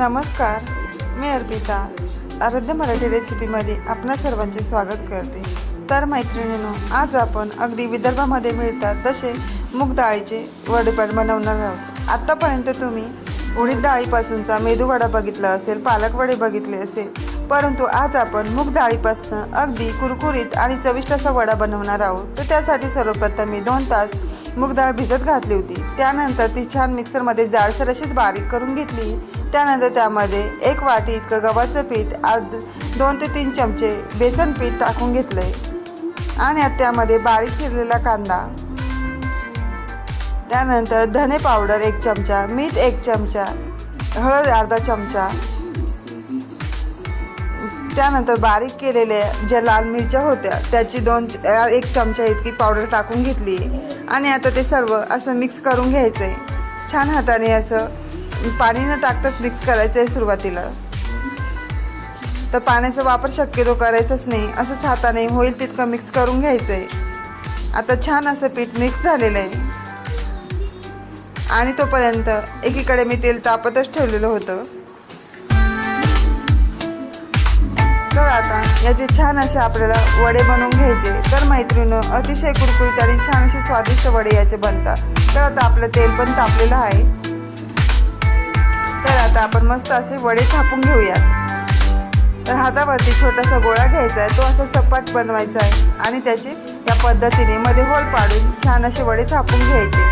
नमस्कार मी अर्पिता. आराध्य मराठी रेसिपीमध्ये आपणा सर्वांचे स्वागत करते. तर मैत्रिणींनो आज आपण अगदी विदर्भामध्ये मिळतात तसे मूग डाळीचे वडेपाट बनवणार आहोत. आत्तापर्यंत तुम्ही उडीद डाळीपासूनचा मेदूवडा बघितला असेल पालक वडे बघितले असेल परंतु आज आपण मूग डाळीपासून अगदी कुरकुरीत आणि चविष्ट असा वडा बनवणार आहोत. तर त्यासाठी सर्वप्रथम मी दोन तास मूग डाळ भिजत घातली होती. त्यानंतर ती छान मिक्सरमध्ये जाडसर अशीच बारीक करून घेतली. त्यानंतर त्यामध्ये एक वाटी इतकं गव्हाचं पीठ आज दोन ते तीन चमचे बेसन पीठ टाकून घेतले आणि आता त्यामध्ये बारीक चिरलेला कांदा. त्यानंतर धने पावडर एक चमचा मीठ एक चमचा हळद अर्धा चमचा. त्यानंतर बारीक केलेल्या ज्या लाल मिरच्या होत्या त्याची दोन एक चमचा इतकी पावडर टाकून घेतली. आणि आता ते सर्व असं मिक्स करून घ्यायचं आहे छान हाताने असं पाणी न टाकताच मिक्स करायचं आहे सुरुवातीला. तर पाण्याचा वापर शक्यतो करायचाच नाही. असंच हाताने होईल तितकं मिक्स करून घ्यायचं आहे आता छान असं पीठ मिक्स झालेलं आहे आणि तोपर्यंत एकीकडे मी तेल तापतच ठेवलेलं होतं. तर आता याचे छान असे आपल्याला वडे बनवून घ्यायचे. तर मैत्रिणीनं अतिशय कुरकुरीत आणि छान असे स्वादिष्ट वडे याचे बनतात. तर आता आपलं तेल पण तापलेलं आहे. तर आता आपण मस्त असे वडे थापून घेऊयात. तर हातावरती छोटासा गोळा घ्यायचा आहे. तो असा सपाट बनवायचा आहे. आणि त्याची या पद्धतीने मध्ये होल पाडून छान असे वडे थापून घ्यायचे.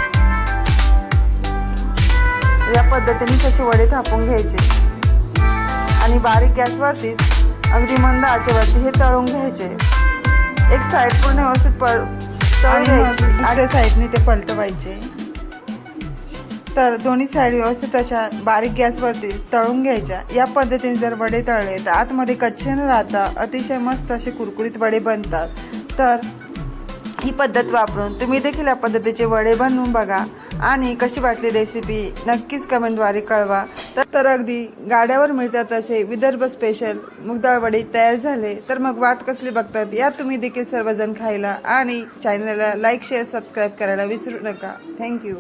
या पद्धतीने तसे वडे थापून घ्यायचे. आणि बारीक गॅसवरतीच अगदी मंद आचेवरती हे तळून घ्यायचे. एक साईड पूर्ण व्यवस्थित पळ तळून घ्यायची. दुसऱ्या साईडने ते पलटवायचे. तर दोन्ही साईड व्यवस्थित अशा बारीक गॅसवरती तळून घ्यायच्या. या पद्धतीने जर वडे तळले तर आतमध्ये कच्चे न राहता अतिशय मस्त असे कुरकुरीत वडे बनतात. तर ही पद्धत वापरून तुम्ही देखील या पद्धतीचे वडे बनवून बघा आणि कशी वाटली रेसिपी नक्कीच कमेंटद्वारे कळवा. तर तर अगदी गाड्यावर मिळतात असे विदर्भ स्पेशल मुगदाळ वडे तयार झाले तर मग वाट कसली बघतात या तुम्ही देखील सर्वजण खायला आणि चॅनलला लाईक शेअर सबस्क्राईब करायला विसरू नका. थँक्यू